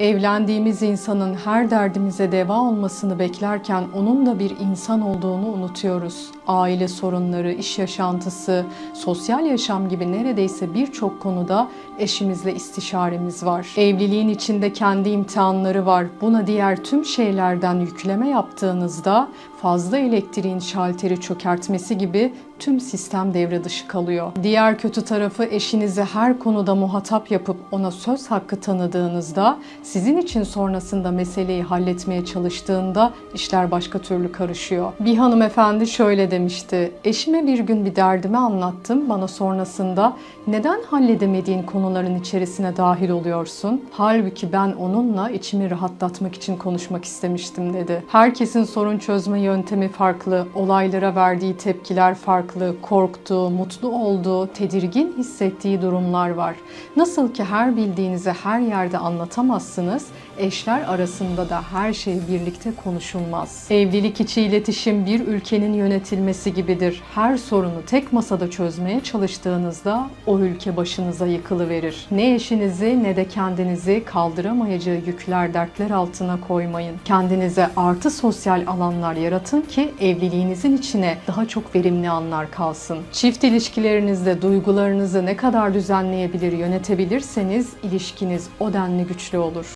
Evlendiğimiz insanın her derdimize deva olmasını beklerken onun da bir insan olduğunu unutuyoruz. Aile sorunları, iş yaşantısı, sosyal yaşam gibi neredeyse birçok konuda eşimizle istişaremiz var. Evliliğin içinde kendi imtihanları var. Buna diğer tüm şeylerden yükleme yaptığınızda fazla elektriğin şalteri çökertmesi gibi tüm sistem devre dışı kalıyor. Diğer kötü tarafı eşinizi her konuda muhatap yapıp ona söz hakkı tanıdığınızda sizin için sonrasında meseleyi halletmeye çalıştığında işler başka türlü karışıyor. Bir hanımefendi şöyle demişti. Eşime bir gün bir derdimi anlattım. Bana sonrasında neden halledemediğin konuların içerisine dahil oluyorsun? Halbuki ben onunla içimi rahatlatmak için konuşmak istemiştim dedi. Herkesin sorun çözme yöntemi farklı, olaylara verdiği tepkiler farklı, korktuğu, mutlu olduğu, tedirgin hissettiği durumlar var. Nasıl ki her bildiğinizi her yerde anlatamazsınız, eşler arasında da her şey birlikte konuşulmaz. Evlilik içi iletişim bir ülkenin yönetilmesi gibidir. Her sorunu tek masada çözmeye çalıştığınızda o ülke başınıza yıkılıverir. Ne eşinizi ne de kendinizi kaldıramayacağı yükler, dertler altına koymayın. Kendinize artı sosyal alanlar yaratın ki evliliğinizin içine daha çok verimli anlar kalsın. Çift ilişkilerinizde duygularınızı ne kadar düzenleyebilir, yönetebilirseniz ilişkiniz o denli güçlü olur.